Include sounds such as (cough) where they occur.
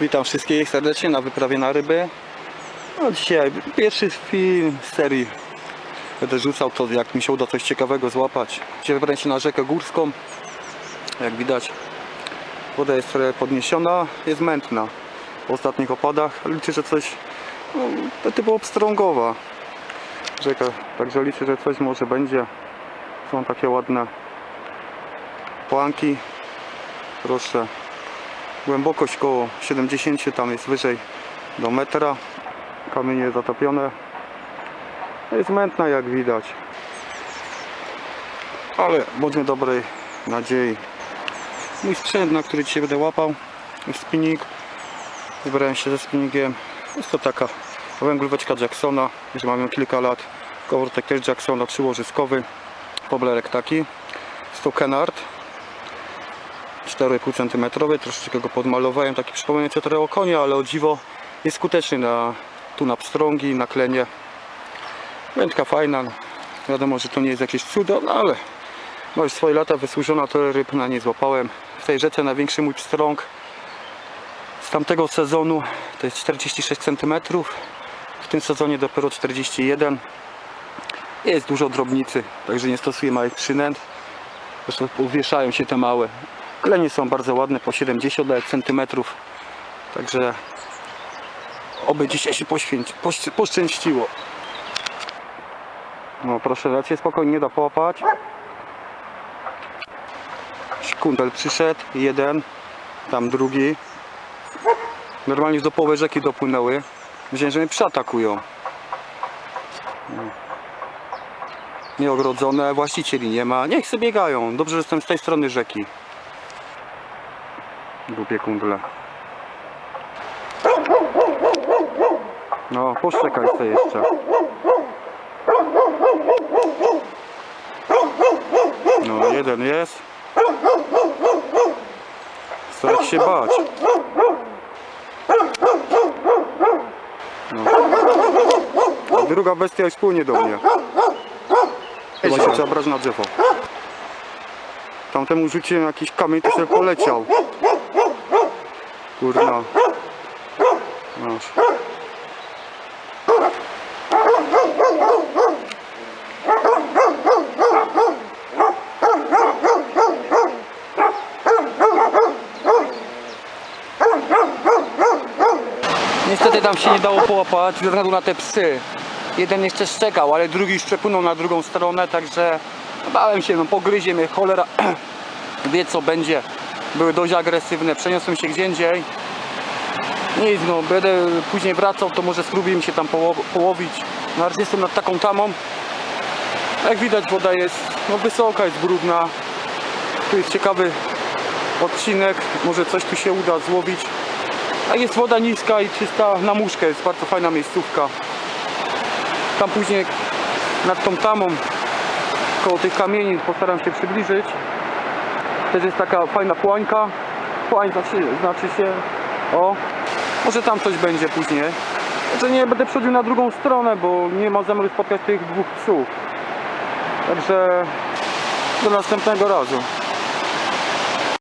Witam wszystkich serdecznie na wyprawie na ryby. No, dzisiaj pierwszy film z serii. Będę rzucał to, jak mi się uda coś ciekawego złapać. Dzisiaj wybrałem się na rzekę górską. Jak widać, woda jest podniesiona, jest mętna po ostatnich opadach. Liczę, że coś no, typowo pstrągowa rzeka. Także liczę, że coś może będzie. Są takie ładne płanki. Proszę. Głębokość koło 70, tam jest wyżej do metra. Kamienie zatopione. Jest mętna jak widać. Ale bądźmy dobrej nadziei. Mój sprzęt, na który dzisiaj będę łapał, spinning. Wybrałem się ze spinningiem. Jest to taka węglóweczka Jacksona. Już mam ją kilka lat. Kowortek też Jacksona, trzyłożyskowy. Poblerek taki. Jest to Kenard. 4,5 cm, troszeczkę go podmalowałem, taki przypominający trochę o konia, ale o dziwo jest skuteczny na, tu na pstrągi, na klenie. Wędka fajna, no. wiadomo, że to nie jest jakieś cudo, no ale ma już swoje lata wysłużona, to ryb na nie złapałem. W tej rzece największy mój pstrąg z tamtego sezonu to jest 46 cm, w tym sezonie dopiero 41 jest dużo drobnicy, także nie stosuję małych przynęt. Zresztą powieszają się te małe. Klenie są bardzo ładne, po 70 cm. Także oby dzisiaj się poświęci, poś, poszczęściło. No proszę rację, spokojnie nie da połapać. Kundel przyszedł, jeden, tam drugi. Normalnie już do połowy rzeki dopłynęły. Myślałem, że mnie przyatakują. No. Nieogrodzone, właścicieli nie ma. Niech sobie biegają. Dobrze, że jestem z tej strony rzeki. Głupie kundle. No, poszczekaj sobie jeszcze. No, jeden jest. Starać się bać. No. A druga bestia już płynie do mnie. Chyba się trzeba brać na drzewo. Tamtemu rzuciłem jakiś kamień, to sobie poleciał. Kurna. Masz. Niestety tam się nie dało połapać ze względu na te psy. Jeden jeszcze szczekał, ale drugi już przepłynął na drugą stronę, także bałem się, no pogryzie mnie cholera. (clears throat) Wie co będzie. Były dość agresywne, przeniosłem się gdzie indziej. Nic, no będę później wracał, to może spróbuję mi się tam poło połowić. Na razie jestem nad taką tamą. Jak widać woda jest no wysoka, jest brudna. Tu jest ciekawy odcinek, może coś tu się uda złowić. A jest woda niska i czysta na muszkę, jest bardzo fajna miejscówka. Tam później nad tą tamą, koło tych kamieni postaram się przybliżyć. Też jest taka fajna płańka. Płań znaczy, znaczy się, o, może tam coś będzie później. Że nie będę przechodził na drugą stronę, bo nie mam zamiaru spotkać tych dwóch psów. Także do następnego razu.